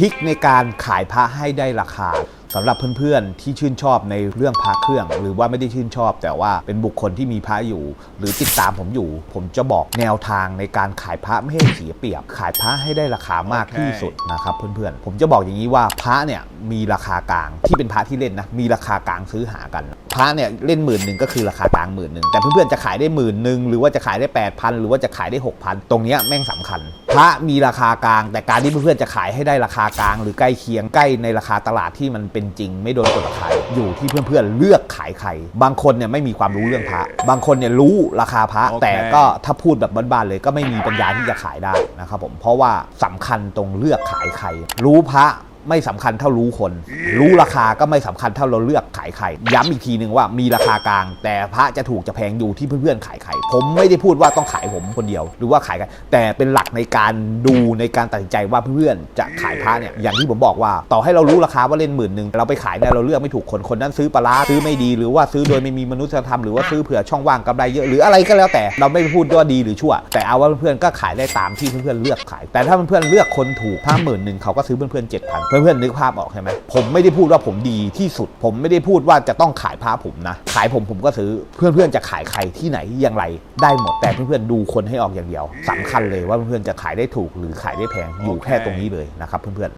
ริคในการขายพระให้ได้ราคาสำหรับเพื่อนๆ ที่ชื่นชอบในเรื่องพระเครื่อง หรือว่าไม่ได้ชื่นชอบ แต่ว่าเป็นบุคคลที่มีพระอยู่ หรือติดตามผมอยู่ ผมจะบอกแนวทางในการขายพระไม่ให้เสียเปรียบ ขายพระให้ได้ราคามากที่สุดนะครับเพื่อนๆ ผมจะบอกอย่างนี้ว่าพระเนี่ย มีราคากลางที่เป็นพระที่เล่นนะมีราคากลางซื้อหากัน พระเนี่ยเล่นหมื่นหนึ่งก็คือราคากลางหมื่นหนึ่งแต่เพื่อนๆจะขายได้หมื่นหนึ่งหรือว่าจะขายได้ 8,000หรือว่าจะขายได้ 6,000ตรงเนี้ยแม่งสำคัญ พระมีราคากลาง แต่การที่เพื่อนๆจะขายให้ได้ราคากลาง หรือใกล้เคียงใกล้ในราคาตลาดที่มันเป็นจริง ไม่โดนกดราคาอยู่ที่เพื่อนๆเลือกขายใครบางคนเนี่ยไม่มีความรู้เรื่องพระ บางคนเนี่ยรู้ราคาพระโอเคแต่ก็ถ้าพูดแบบบ้านๆเลยก็ไม่มีปัญญาที่จะขายได้นะครับผมเพราะว่าสำคัญตรงเลือกขายใครรู้พระ ไม่สำคัญเท่ารู้คน รู้ราคาก็ไม่สำคัญเท่าเราเลือกขายใครย้ำอีกทีหนึ่งว่ามีราคากลาง แต่พระจะถูกจะแพงอยู่ที่เพื่อนๆขายใครผมไม่ได้พูดว่าต้องขายผมคนเดียว หรือว่าขายกันแต่เป็นหลักในการดูในการตัดสินใจว่าเพื่อนๆจะขายพระเนี่ยอย่างที่ผมบอกว่า ต่อให้เรารู้ราคาว่าเล่นหมื่นหนึ่งเราไปขายเนี่ยเราเลือกไม่ถูกคนคนนั้นซื้อปลาร้าซื้อไม่ดีหรือว่าซื้อโดยไม่มีมนุษยธรรมหรือว่าซื้อเผื่อช่องว่างกำไรเยอะหรืออะไรก็แล้วแต่เราไม่พูดว่าดีหรือชั่ว แต่เอาว่าเพื่อนๆก็ขายได้ตามที่เพื่อนๆเลือกขาย แต่ถ้าเพื่อนๆเลือกคนถูกถ้าหมื่นหนึ่งเขาก็ซื้อเพื่อนๆเจ็ดพันเพื่อนๆนึกภาพออกใช่ไหมผมไม่ได้พูดว่าผมดีที่สุด ผมไม่ได้พูดว่าจะต้องขายพระผมนะ ขายผมผมก็ซื้อเพื่อนๆจะขายใครที่ไหนอย่างไร ได้หมดแต่เพื่อนๆดูคนให้ออกอย่างเดียวสำคัญเลยว่าเพื่อนๆจะขายได้ถูกหรือขายได้แพงอยู่แค่ตรงนี้เลยนะครับเพื่อน